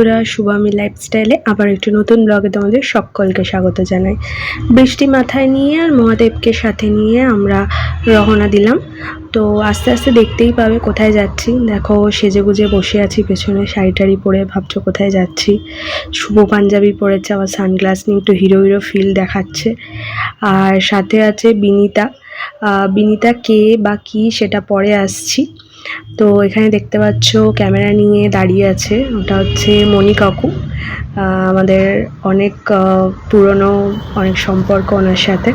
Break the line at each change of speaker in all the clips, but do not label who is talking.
পুরা শুভামি লাইফস্টাইলে আবার একটি নতুন ব্লগে তোমাদের সকলকে স্বাগত জানাই। বৃষ্টি মাথায় নিয়ে আর মহাদেবকে সাথে নিয়ে আমরা রওনা দিলাম। তো আস্তে আস্তে দেখতেই পাবে কোথায় যাচ্ছি। দেখো সেজে গুজে বসে আছি, পেছনে শাড়ি টাড়ি পরে ভাবছ কোথায় যাচ্ছি। শুভ পাঞ্জাবি পরেছে, আবার সানগ্লাস নিয়ে একটু হিরো হিরো ফিল দেখাচ্ছে। আর সাথে আছে বিনিতা। বিনিতা কে বা কি সেটা পরে আসছি। তো এখানে দেখতে পাচ্ছ ক্যামেরা নিয়ে দাঁড়িয়ে আছে ওটা হচ্ছে মণি কাকু। আমাদের অনেক পুরনো অনেক সম্পর্ক ওনার সাথে।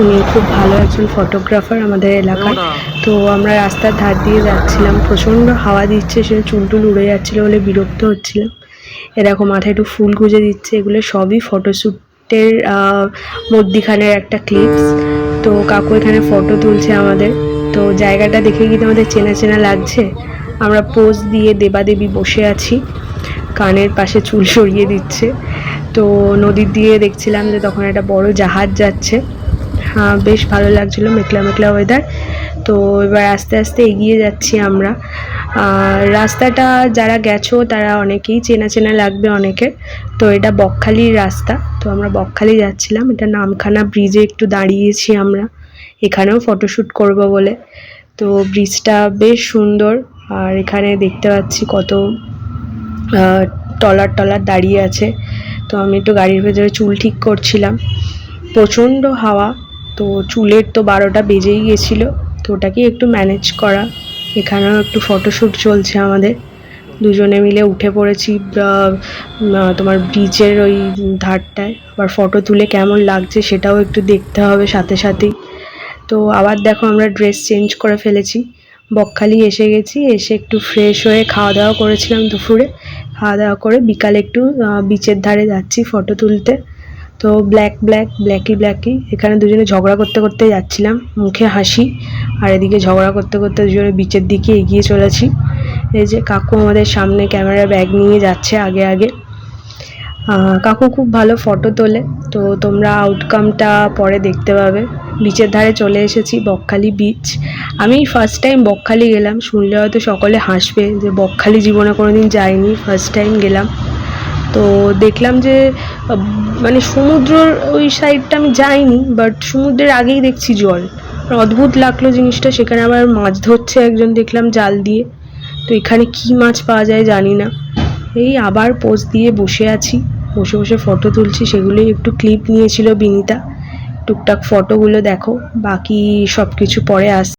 উনি খুব ভালো একজন ফটোগ্রাফার আমাদের এলাকায় তো আমরা রাস্তার ধার দিয়ে যাচ্ছিলাম প্রচণ্ড হাওয়া দিচ্ছে সে চুলটুল উড়ে যাচ্ছিল বলে বিরক্ত হচ্ছিলাম। এরকম মাথায় একটু ফুল গুজে দিচ্ছে এগুলো সবই ফটোশ্যুটের মধ্যিখানের একটা ক্লিপস তো কাকু এখানে ফটো তুলছে আমাদের। তো জায়গাটা দেখে কি তোমাদের চেনা চেনা লাগছে? আমরা পোজ দিয়ে দেবাদেবী বসে আছি। কানের পাশে চুল সরিয়ে দিচ্ছে। তো নদীর দিয়ে দেখছিলাম যে তখন একটা বড় জাহাজ যাচ্ছে। হ্যাঁ বেশ ভালো লাগছিল মেঘলা মেঘলা ওয়েদার তো এবার আস্তে আস্তে এগিয়ে যাচ্ছি আমরা। রাস্তাটা যারা গেছো, তারা অনেকেই চেনা চেনা লাগবে অনেকের। তো এটা বকখালির রাস্তা। তো আমরা বকখালি যাচ্ছিলাম। এটা নামখানা ব্রিজে একটু দাঁড়িয়েছি আমরা। এখানেও ফটোশ্যুট করব বলে। তো ব্রিজটা বেশ সুন্দর। আর এখানে দেখতে পাচ্ছি কত টলার টলার দাঁড়িয়ে আছে। তো আমি একটু গাড়ির ভেতরে চুল ঠিক করছিলাম। প্রচণ্ড হাওয়া। তো চুলের তো বারোটা বেজেই গেছিল। তো ওটাকে একটু ম্যানেজ করা। এখানেও একটু ফটোশ্যুট চলছে আমাদের। দুজনে মিলে উঠে পড়েছি তোমার ব্রিজের ওই ধারটায়। আবার ফটো তুলে কেমন লাগছে সেটাও একটু দেখতে হবে সাথে সাথেই। তো আবার দেখো আমরা ড্রেস চেঞ্জ করে ফেলেছি। বকখালি এসে গেছি, এসে একটু ফ্রেশ হয়ে খাওয়া দাওয়া করেছিলাম দুপুরে। খাওয়া দাওয়া করে বিকালে একটু বিচের ধারে যাচ্ছি ফটো তুলতে। তো ব্ল্যাক ব্ল্যাক ব্ল্যাকি ব্ল্যাকি এখানে দুজনে ঝগড়া করতে করতে যাচ্ছিলাম, মুখে হাসি। আর এদিকে ঝগড়া করতে করতে দুজনে বিচের দিকে এগিয়ে চলেছি। এই যে কাকু আমাদের সামনে ক্যামেরা ব্যাগ নিয়ে যাচ্ছে আগে আগে। কাকু খুব ভালো ফটো তোলে। তো তোমরা আউটকামটা পরে দেখতে পাবে। বিচের ধারে চলে এসেছি, বকখালি বিচ আমি ফার্স্ট টাইম বকখালি গেলাম। শুনলে হয়তো সকলে হাসবে যে বকখালি জীবনে কোনোদিন যাইনি ফার্স্ট টাইম গেলাম। তো দেখলাম যে মানে সমুদ্রর ওই সাইডটা আমি যাইনি বাট সমুদ্রের আগেই দেখছি জল। অদ্ভুত লাগল জিনিসটা, সেখানে আবার মাছ ধরছে একজন, দেখলাম জাল দিয়ে। তো এখানে কি মাছ পাওয়া যায় জানি না। এই আবার পোজ দিয়ে বসে আছি। বসে বসে ফটো তুলছি সেগুলো একটু ক্লিপ নিয়েছিল বিনিতা। টুকটাক ফটোগুলো দেখো, বাকি সব কিছু পরে আস